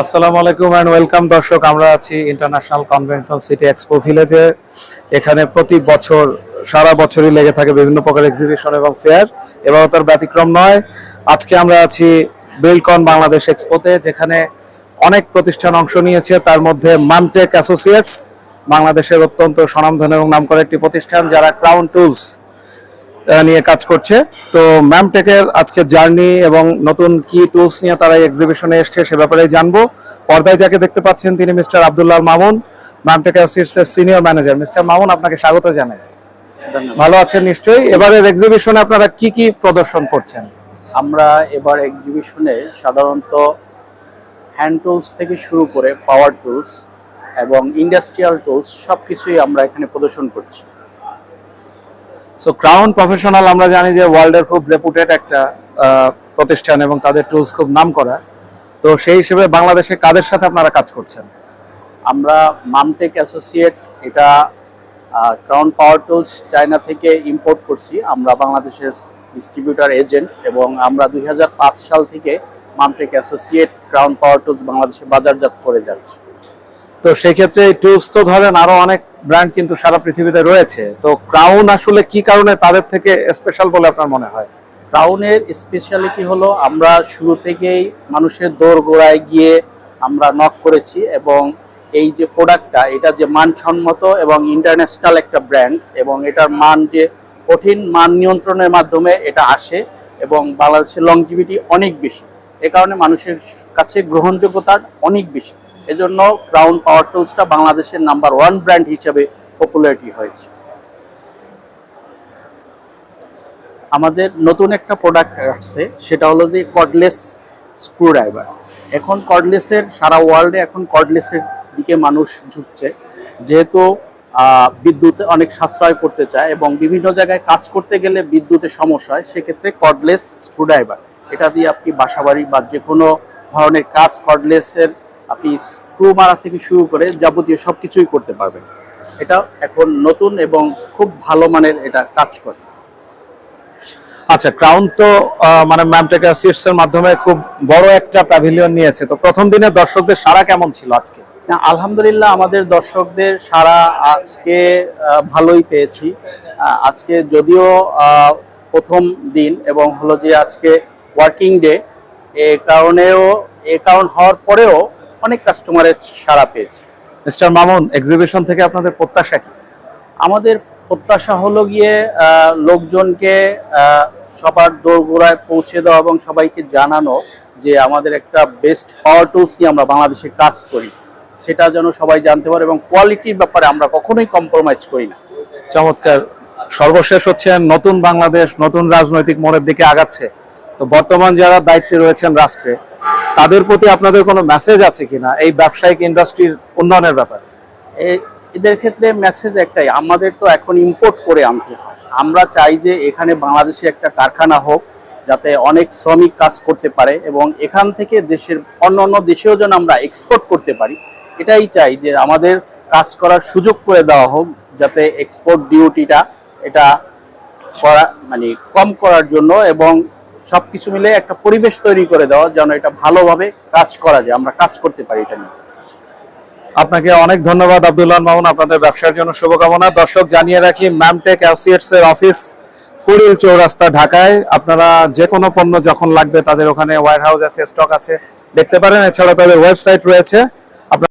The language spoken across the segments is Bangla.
আসসালামু আলাইকুম অ্যান্ড ওয়েলকাম দর্শক, আমরা আছি ইন্টারন্যাশনাল কনভেনশন সিটি এক্সপো ভিলেজে এখানে প্রতি বছর, সারা বছরই লেগে থাকে বিভিন্ন প্রকার এক্সিবিশন এবং ফেয়ার এবার তার ব্যতিক্রম নয়। আজকে আমরা আছি বিলকন বাংলাদেশ এক্সপোতে যেখানে অনেক প্রতিষ্ঠান অংশ নিয়েছে। তার মধ্যে মানটেক অ্যাসোসিয়েটস বাংলাদেশের অত্যন্ত স্বনামধন্য এবং নামকরা একটি প্রতিষ্ঠান, যারা ক্রাউন টুলস নিয়ে কাজ করছে। তো ম্যামটেকের আজকে জার্নি এবং নতুন কি টুলস নিয়ে তারা এক্সিবিশনে এসছে সে ব্যাপারে জানব। পর্দায় যাকে দেখতে পাচ্ছেন তিনি মিস্টার আব্দুল্লাহ মামুন ম্যামটেক অ্যাসোসিয়েটসের সিনিয়র ম্যানেজার মিস্টার মামুন আপনাকে স্বাগত জানাই। ভালো আছেন নিশ্চয়ই? এবারের এক্সিবিশনে আপনারা কি কি প্রদর্শন করছেন? আমরা এবার এক্সিবিশনে সাধারণত হ্যান্ড টুলস থেকে শুরু করে পাওয়ার টুলস এবং ইন্ডাস্ট্রিয়াল টুলস সব কিছুই আমরা এখানে প্রদর্শন করছি। সো ক্রাউন প্রফেশনাল আমরা জানি যে ওয়ার্ল্ডের খুব রেপুটেড একটা প্রতিষ্ঠান এবং তাদের টুলস খুব নাম করা তো সেই হিসেবে বাংলাদেশে কাদের সাথে আপনারা কাজ করছেন? আমরা মামটেক অ্যাসোসিয়েট এটা ক্রাউন পাওয়ার টুলস চায়না থেকে ইম্পোর্ট করছি। আমরা বাংলাদেশের ডিস্ট্রিবিউটার এজেন্ট এবং আমরা দুই হাজার পাঁচ সাল থেকে Mamtech associate Crown power tools বাংলাদেশে বাজারজাত করে যাচ্ছি। তো সেক্ষেত্রে এই টুলস তো ধরেন আরও অনেক ব্র্যান্ড কিন্তু সারা পৃথিবীতে রয়েছে। তো ক্রাউন আসলে কি কারণে তাদের থেকে স্পেশাল বলে আপনার মনে হয়? ক্রাউনের স্পেশালিটি হলো আমরা শুরু থেকেই মানুষের দৌড় গোড়ায় গিয়ে আমরা নক করেছি এবং এই যে প্রোডাক্টটা এটা যে মানসম্মত এবং ইন্টারন্যাশনাল একটা ব্র্যান্ড এবং এটার মান যে কঠিন মান নিয়ন্ত্রণের মাধ্যমে এটা আসে এবং বাংলাদেশের লংজিভিটি অনেক বেশি। এ কারণে মানুষের কাছে গ্রহণযোগ্যতা অনেক বেশি। এজন্য ক্রাউন পাওয়ার টুলসটা বাংলাদেশের নাম্বার ওয়ান ব্র্যান্ড হিসেবে পপুলারিটি হয়েছে। আমাদের নতুন একটা প্রোডাক্ট আসছে, সেটা হলো যে কর্ডলেস স্ক্রু ড্রাইভার এখন কর্ডলেসের সারা ওয়ার্ল্ডে এখন কর্ডলেসের দিকে মানুষ ঝুঁকছে। যেহেতু বিদ্যুৎ অনেক সাশ্রয় করতে চায় এবং বিভিন্ন জায়গায় কাজ করতে গেলে বিদ্যুতের সমস্যা হয়, সেক্ষেত্রে কর্ডলেস স্ক্রু ড্রাইভার এটা দিয়ে আপনি বাসাবাড়ি বা যে কোনো ধরনের কাজ কর্ডলেসের আপনি স্ক্রু মারা থেকে শুরু করে যাবতীয় সব কিছুই করতে পারবেন। এটা এখন নতুন এবং খুব ভালো মানের এটা কাজ করে। আচ্ছা ক্রাউন তো মানে ম্যামটেক এর মাধ্যমে খুব বড় একটা প্যাভিলিয়ন নিয়েছে। তো প্রথম দিনে দর্শকদের সারা কেমন ছিল আজকে? না আলহামদুলিল্লাহ আমাদের দর্শকদের সারা আজকে ভালোই পেয়েছি। আজকে যদিও প্রথম দিন এবং হলো যে আজকে ওয়ার্কিং ডে এ কারণেও এ কারণ হওয়ার পরেও অনেক কাস্টমারের সারা পেয়েছি। মিস্টার মামুন এক্সিবিশন থেকে আপনাদের প্রত্যাশা কি? আমাদের প্রত্যাশা হলো গিয়ে লোকজনকে সবার দোরগোড়ায় পৌঁছে দেওয়া এবং সবাইকে জানানো যে আমাদের একটা বেস্ট পাওয়ার টুলস নিয়ে আমরা বাংলাদেশে কাজ করি। সেটা যেন সবাই জানতে পারে এবং কোয়ালিটির ব্যাপারে আমরা কখনোই কম্প্রোমাইজ করি না। চমৎকার। সর্বশেষ হচ্ছে নতুন বাংলাদেশ নতুন রাজনৈতিক মোড়ের দিকে আগাচ্ছে। তো বর্তমান যারা দায়িত্বে রয়েছেন রাষ্ট্রে তাদের প্রতি আপনাদের কোনো মেসেজ আছে কিনা? এই ব্যবসায়িক ইন্ডাস্ট্রির উন্নয়নের ব্যাপারে? এদের ক্ষেত্রে মেসেজ একটাই, আমাদের তো এখন ইম্পোর্ট করে আনতে হয়। আমরা চাই যে এখানে বাংলাদেশে একটা কারখানা হোক, যাতে অনেক শ্রমিক কাজ করতে পারে এবং এখান থেকে দেশের অন্য অন্য দেশেও যেন আমরা এক্সপোর্ট করতে পারি। এটাই চাই যে আমাদের কাজ করার সুযোগ করে দেওয়া হোক, যাতে এক্সপোর্ট ডিউটিটা এটা করা মানে কম করার জন্য এবং সবকিছু মিলে একটা পরিবেশ তৈরি করে দেওয়া, যেন এটা ভালোভাবে কাজ করা যায়। আমরা কাজ করতে পারি এটা নিয়ে। আপনাকে অনেক ধন্যবাদ, আব্দুল্লাহ মামুন, আপনাদের ব্যবসার জন্য শুভকামনা। দর্শক, জানিয়ে রাখি, ম্যামটেক অ্যাসোসিয়েটস এর অফিস কুড়িল চৌরাস্তা, ঢাকায়। আপনারা যে কোনো পণ্য যখন লাগবে, তাদের ওখানে ওয়ার হাউস আছে স্টক আছে, দেখতে পারেন। এছাড়া তাদের ওয়েবসাইট রয়েছে। আপনার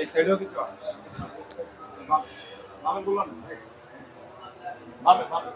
এই সাইডেও কিছু আছে মামে বললাম মামে মামে।